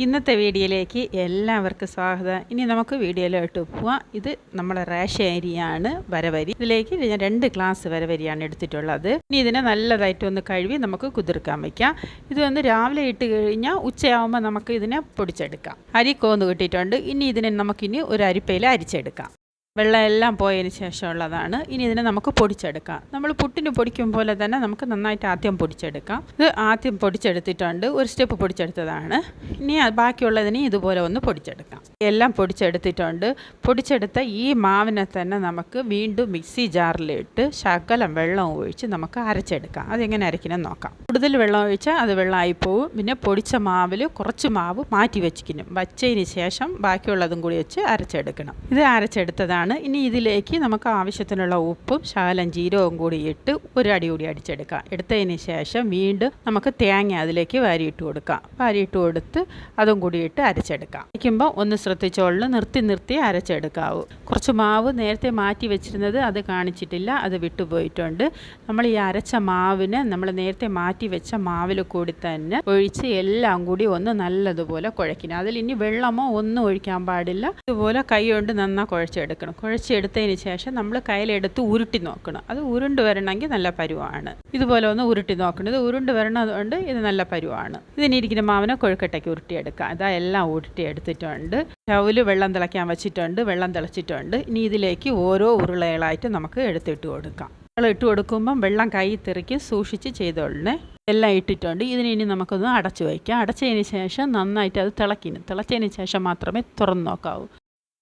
ഇന്നത്തെ വീഡിയോയിലേക്ക് എല്ലാവർക്കും സ്വാഗതം. ഇനി നമുക്ക് വീഡിയോയിലോട്ട് പോവാം. ഇത് നമ്മുടെ റേഷൻ അരിയാണ് വരവരി. ഇതിലേക്ക് ഞാൻ രണ്ട് ഗ്ലാസ് വരവരിയാണ് എടുത്തിട്ടുള്ളത്. ഇനി ഇതിനെ നല്ലതായിട്ട് ഒന്ന് കഴുകി നമുക്ക് കുതിർക്കാൻ വയ്ക്കാം ഇത് ഒന്ന് രാവിലെ ഇട്ട് കഴിഞ്ഞാൽ ഉച്ചയാവുമ്പോൾ നമുക്ക് ഇതിനെ പൊടിച്ചെടുക്കാം. അരി കോന്ന് കിട്ടിയിട്ടുണ്ട്. ഇനി ഇതിനെ നമുക്കിനി ഒരു അരിപ്പയിൽ അരിച്ചെടുക്കാം. വെള്ളം എല്ലാം പോയതിന് ശേഷമുള്ളതാണ്. ഇനി ഇതിനെ നമുക്ക് പൊടിച്ചെടുക്കാം. നമ്മൾ പുട്ടിന് പൊടിക്കും പോലെ തന്നെ നമുക്ക് നന്നായിട്ട് ആദ്യം പൊടിച്ചെടുക്കാം. ഇത് ആദ്യം പൊടിച്ചെടുത്തിട്ടുണ്ട്. ഒരു സ്റ്റെപ്പ് പൊടിച്ചെടുത്തതാണ്. ഇനി ബാക്കിയുള്ളതിനെ ഇതുപോലെ ഒന്ന് പൊടിച്ചെടുക്കാം. എല്ലാം പൊടിച്ചെടുത്തിട്ടുണ്ട്. പൊടിച്ചെടുത്ത ഈ മാവിനെ തന്നെ നമുക്ക് വീണ്ടും മിക്സി ജാറിലിട്ട് ശകലം വെള്ളം ഒഴിച്ച് നമുക്ക് അരച്ചെടുക്കാം. അതെങ്ങനെ അരയ്ക്കണം നോക്കാം. കൂടുതൽ വെള്ളം ഒഴിച്ചാൽ അത് വെള്ളമായി പോവും. പിന്നെ പൊടിച്ച മാവിൽ കുറച്ച് മാവ് മാറ്റി വെച്ചിരിക്കണം വച്ചതിന് ശേഷം ബാക്കിയുള്ളതും കൂടി വെച്ച് അരച്ചെടുക്കണം. ഇത് അരച്ചെടുത്തതാണ് ഇനി ഇതിലേക്ക് നമുക്ക് ആവശ്യത്തിനുള്ള ഉപ്പും ശകലം ജീരകവും കൂടി ഇട്ട് ഒരു അടി കൂടി അടിച്ചെടുക്കാം. എടുത്തതിന് ശേഷം വീണ്ടും നമുക്ക് തേങ്ങ അതിലേക്ക് വാരിയിട്ട് കൊടുക്കാം. വാരിയിട്ട് കൊടുത്ത് അതും കൂടി ഇട്ട് അരച്ചെടുക്കാം. അരയ്ക്കുമ്പോൾ ഒന്ന് ശ്രദ്ധിച്ചോളൂ നിർത്തി നിർത്തി അരച്ചെടുക്കാവൂ. കുറച്ച് മാവ് നേരത്തെ മാറ്റി വെച്ചിരുന്നത് അത് കാണിച്ചിട്ടില്ല. അത് വിട്ടുപോയിട്ടുണ്ട് നമ്മൾ ഈ അരച്ച മാവിന് നമ്മൾ നേരത്തെ മാറ്റി വെച്ച മാവിൽ കൂടി തന്നെ ഒഴിച്ച് എല്ലാം കൂടി ഒന്ന് നല്ലതുപോലെ കുഴക്കണം അതിൽ ഇനി വെള്ളമോ ഒന്നും ഒഴിക്കാൻ പാടില്ല. ഇതുപോലെ കൈ കൊണ്ട് നന്നാ കുഴച്ചെടുക്കണം. കുഴച്ചെടുത്തതിന് ശേഷം നമ്മൾ കയ്യിലെടുത്ത് ഉരുട്ടി നോക്കണം. അത് ഉരുണ്ട് വരണമെങ്കിൽ നല്ല പരുവാണ്. ഇതുപോലെ ഒന്ന് ഉരുട്ടി നോക്കണം. ഇത് ഉരുണ്ട് വരണതുകൊണ്ട് ഇത് നല്ല പരുവാണ്. ഇതിനിരിക്കുന്ന മാവിനെ കൊഴുക്കട്ടയ്ക്ക് ഉരുട്ടിയെടുക്കാം. അതാ എല്ലാം ഉരുട്ടി എടുത്തിട്ടുണ്ട് സ്റ്റൗവിൽ വെള്ളം തിളയ്ക്കാൻ വെച്ചിട്ടുണ്ട്. വെള്ളം തിളച്ചിട്ടുണ്ട്. ഇനി ഇതിലേക്ക് ഓരോ ഉരുളകളായിട്ട് നമുക്ക് എടുത്തിട്ട് കൊടുക്കാം. വെള്ളം ഇട്ട് കൊടുക്കുമ്പം വെള്ളം കൈ തെറിക്ക് സൂക്ഷിച്ച് ചെയ്തോളണേ. എല്ലാം ഇട്ടിട്ടുണ്ട്. ഇതിനെ നമുക്കൊന്ന് അടച്ചു വയ്ക്കാം. അടച്ചതിന് ശേഷം നന്നായിട്ട് അത് തിളക്കിന് തിളച്ചതിന് ശേഷം മാത്രമേ തുറന്നു നോക്കാവൂ.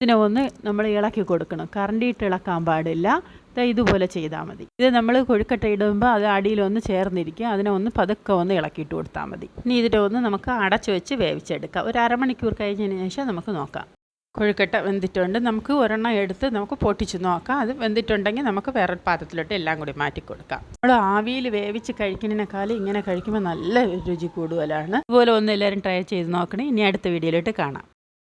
ഇതിനെ ഒന്ന് നമ്മൾ ഇളക്കി കൊടുക്കണം. കറണ്ടിയിട്ട് ഇളക്കാൻ പാടില്ല. ഇതുപോലെ ചെയ്താൽ മതി. ഇത് നമ്മൾ കൊഴുക്കട്ട ഇടുമ്പോൾ അത് അടിയിലൊന്ന് ചേർന്നിരിക്കുക. അതിനെ ഒന്ന് പതുക്കെ ഒന്ന് ഇളക്കിയിട്ട് കൊടുത്താൽ മതി. ഇനി ഇതിനെ ഒന്ന് നമുക്ക് അടച്ചു വെച്ച് വേവിച്ചെടുക്കാം. ഒരു അരമണിക്കൂർ കഴിഞ്ഞതിന് ശേഷം നമുക്ക് നോക്കാം. കൊഴുക്കട്ട വെന്തിട്ടുണ്ട്. നമുക്ക് ഒരെണ്ണം എടുത്ത് നമുക്ക് പൊട്ടിച്ച് നോക്കാം. അത് വെന്തിട്ടുണ്ടെങ്കിൽ നമുക്ക് വേറെ പാത്രത്തിലോട്ട് എല്ലാം കൂടി മാറ്റി കൊടുക്കാം. നമ്മൾ ആവിയിൽ വേവിച്ച് കഴിക്കുന്നതിനേക്കാളും ഇങ്ങനെ കഴിക്കുമ്പോൾ നല്ല രുചി കൂടുതലാണ്. ഇതുപോലെ ഒന്ന് എല്ലാവരും ട്രൈ ചെയ്ത് നോക്കണേ. ഇനി അടുത്ത വീഡിയോയിലോട്ട് കാണാം.